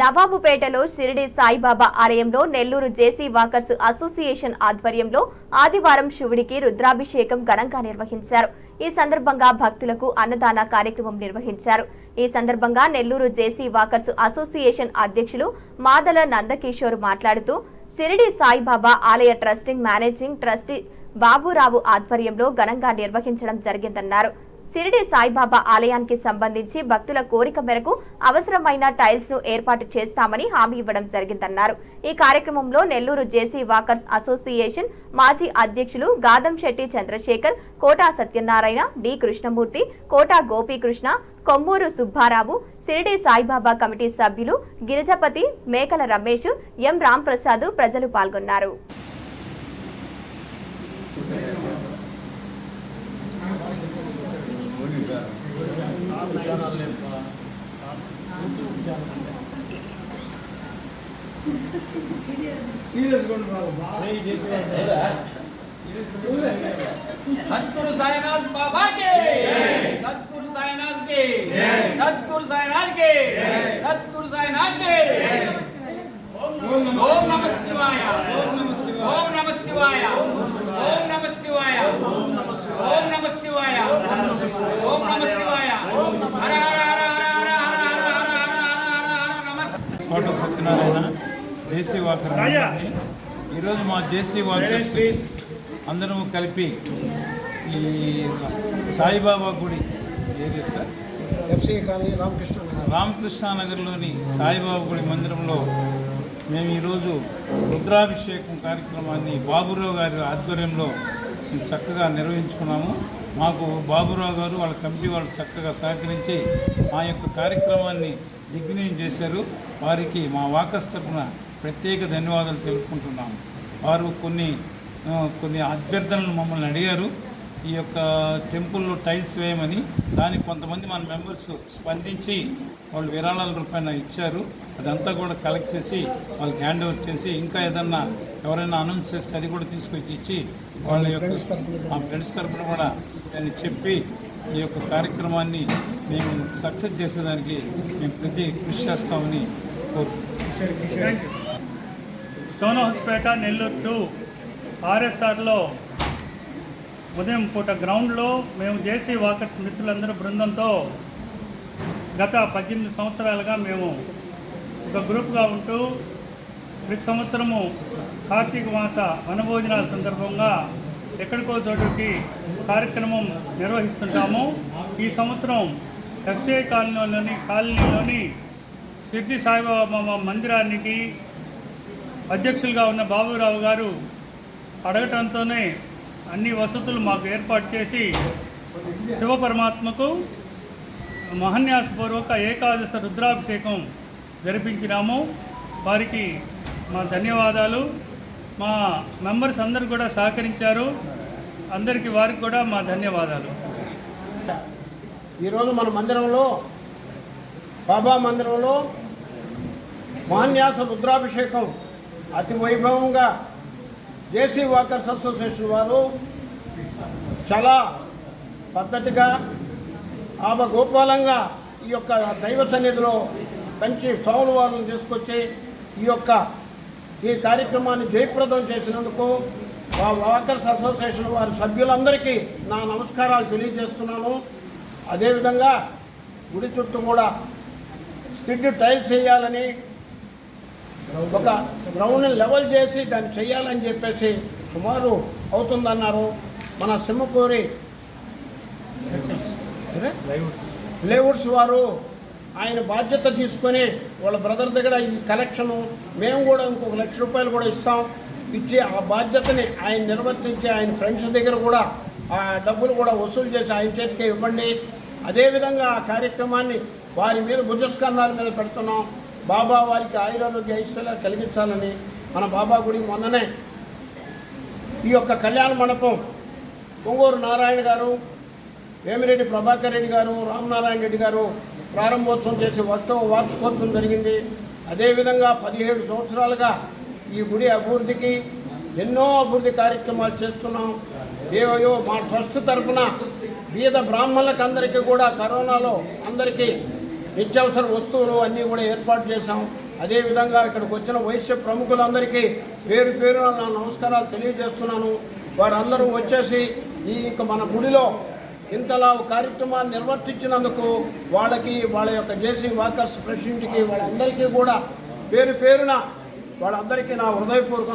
నవాబుపేటలో షిరిడి సాయిబాబా ఆలయంలో నెల్లూరు జేసీ walkers association ఆధ్వర్యంలో ఆదివారం శివుడికి రుద్రాభిషేకం ఘనంగా నిర్వహించారు. ఈ సందర్భంగా భక్తులకు అన్నదాన కార్యక్రమం నిర్వహించారు. ఈ సందర్భంగా నెల్లూరు జేసీ వాకర్స్ అసోసియేషన్ అధ్యక్షులు మాదల నందకిషోర్ మాట్లాడుతూ షిరిడి సాయిబాబా ఆలయ ట్రస్టింగ్ మేనేజింగ్ ట్రస్టీ బాబురావు ఆధ్వర్యంలో ఘనంగా నిర్వహించడం జరిగిందన్నారు. షిరిడి సాయిబాబా ఆలయానికి సంబంధించి భక్తుల కోరిక మేరకు అవసరమైన టైల్స్ను ఏర్పాటు చేస్తామని హామీ ఇవ్వడం జరిగిందన్నారు. ఈ కార్యక్రమంలో నెల్లూరు జేసీ వాకర్స్ అసోసియేషన్ మాజీ అధ్యక్షులు గాదం శెట్టి చంద్రశేఖర్ కోటా సత్యనారాయణ డి కృష్ణమూర్తి కోటా గోపీకృష్ణ కొమ్మూరు సుబ్బారావు షిరిడి సాయిబాబా కమిటీ సభ్యులు గిరిజపతి మేకల రమేష్ ఎం రాంప్రసాద్ ప్రజలు పాల్గొన్నారు. सतगुरु साईनाथ बाबा के सतगुरु साईनाथ के सतगुरु साईनाथ के सतगुरु साईनाथ के ओम नमः शिवाय ओम नमः शिवाय ओम नमः शिवाय ओम नमः शिवाय ओम नमः शिवाय ओम नमः शिवाय हर हर हर हर हर हर हर हर हर हर हर नमः फ़ोटो सत्यनारायण జేసీ వాకర్. ఈరోజు మా జేసీ వాకర్ అందరం కలిపి ఈ సాయిబాబా గుడి ఏది sir? FC colony Ramakrishna Nagar. రామకృష్ణానగర్లోని Saibaba గుడి మందిరంలో మేము ఈరోజు రుద్రాభిషేకం కార్యక్రమాన్ని బాబురావు గారి ఆధ్వర్యంలో చక్కగా నిర్వహించుకున్నాము. మాకు బాబురావు గారు వాళ్ళ కమిటీ వాళ్ళు చక్కగా సహకరించి మా యొక్క కార్యక్రమాన్ని దిగ్విజయం చేశారు. వారికి మా వాకస్ తరపున ప్రత్యేక ధన్యవాదాలు తెలుపుకుంటున్నాము. వారు కొన్ని కొన్ని అభ్యర్థనలు మమ్మల్ని అడిగారు. ఈ యొక్క టెంపుల్లో టైల్స్ వేయమని దానికి కొంతమంది మన మెంబర్స్ స్పందించి వాళ్ళు విరాళాల రూపాయన ఇచ్చారు. అదంతా కూడా కలెక్ట్ చేసి వాళ్ళకి హ్యాండ్ ఓవర్ చేసి ఇంకా ఏదన్నా ఎవరైనా అనౌన్స్ చేస్తే అది కూడా తీసుకొచ్చి ఇచ్చి వాళ్ళ యొక్క మా ఫ్రెండ్స్ తరఫున కూడా దాన్ని చెప్పి ఈ యొక్క కార్యక్రమాన్ని మేము సక్సెస్ చేసేదానికి మేము ప్రతి కృషి చేస్తామని కోరుకుంటున్నాం. సోనహోస్పేట నెల్లూరు టు ఆర్ఎస్ఆర్లో ఉదయం పూట గ్రౌండ్లో మేము జేసీ వాకర్స్ మిత్రులందరూ బృందంతో గత పద్దెనిమిది సంవత్సరాలుగా మేము ఒక గ్రూప్గా ఉంటూ ప్రతి సంవత్సరము కార్తీక మాస వనభోజనాల సందర్భంగా ఎక్కడికో చోటుకి కార్యక్రమం నిర్వహిస్తుంటాము. ఈ సంవత్సరం ఎఫ్సిఐ కాలనీలోని కాలనీలోని సిద్ధి సాయిబాబా మందిరానికి అధ్యక్షులుగా ఉన్న బాబురావు గారు అడగటంతోనే అన్ని వసతులు మాకు ఏర్పాటు చేసి శివపరమాత్మకు మహన్యాసపూర్వక ఏకాదశ రుద్రాభిషేకం జరిపించినాము. వారికి మా ధన్యవాదాలు. మా మెంబర్స్ అందరు కూడా సహకరించారు. అందరికీ వారికి కూడా మా ధన్యవాదాలు. ఈరోజు మన మందిరంలో బాబా మందిరంలో మాన్యాస రుద్రాభిషేకం అతి వైభవంగా జేసీ వాకర్స్ అసోసియేషన్ వారు చాలా పద్ధతిగా ఆపగోపాలంగా ఈ యొక్క దైవ సన్నిధిలో మంచి సౌలు వాళ్ళని తీసుకొచ్చి ఈ యొక్క ఈ కార్యక్రమాన్ని జయప్రదం చేసినందుకు మా వాకర్స్ అసోసియేషన్ వారి సభ్యులందరికీ నా నమస్కారాలు తెలియజేస్తున్నాను. అదేవిధంగా గుడి చుట్టూ కూడా స్టిడ్ టైల్స్ వేయాలని ఒక గ్రౌండ్ని లెవెల్ చేసి దాన్ని చేయాలని చెప్పేసి సుమారు అవుతుందన్నారు. మన సింహపూరి లేవుడ్స్ వారు ఆయన బాధ్యత తీసుకొని వాళ్ళ బ్రదర్ దగ్గర ఈ కలెక్షను మేము కూడా ఇంకొక లక్ష రూపాయలు కూడా ఇస్తాం. ఇచ్చి ఆ బాధ్యతని ఆయన నిర్వర్తించి ఆయన ఫ్రెండ్స్ దగ్గర కూడా ఆ డబ్బులు కూడా వసూలు చేసి ఆయన చేతికి ఇవ్వండి. అదేవిధంగా ఆ కార్యక్రమాన్ని వారి మీద భుజస్కంధాల మీద పెడుతున్నాం. బాబా వారికి ఆయురారోగ్య ఐశ్వర్యాలు కలిగించాలని మన బాబా గుడి మొన్ననే ఈ యొక్క కళ్యాణ మండపం పొంగూరు నారాయణ గారు వేమిరెడ్డి ప్రభాకర్ రెడ్డి గారు రామనారాయణ రెడ్డి గారు ప్రారంభోత్సవం చేసి వస్తవ వార్షికోత్సవం జరిగింది. అదేవిధంగా పదిహేడు సంవత్సరాలుగా ఈ గుడి అభివృద్ధికి ఎన్నో అభివృద్ధి కార్యక్రమాలు చేస్తున్నాం. దేవయో మా ట్రస్ట్ తరఫున బీద బ్రాహ్మణులకు అందరికీ కూడా కరోనాలో అందరికీ నిత్యావసర వస్తువులు అన్నీ కూడా ఏర్పాటు చేశాం. అదేవిధంగా ఇక్కడికి వచ్చిన వైశ్య ప్రముఖులందరికీ పేరు పేరున నా నమస్కారాలు తెలియజేస్తున్నాను. వారందరూ వచ్చేసి ఈ ఇంక మన గుడిలో ఇంతలా కార్యక్రమాన్ని నిర్వర్తించినందుకు వాళ్ళకి వాళ్ళ యొక్క జేసీ వాకర్స్ ప్రెసిడెంట్కి వాళ్ళందరికీ కూడా పేరు పేరున వాళ్ళందరికీ నా హృదయపూర్వక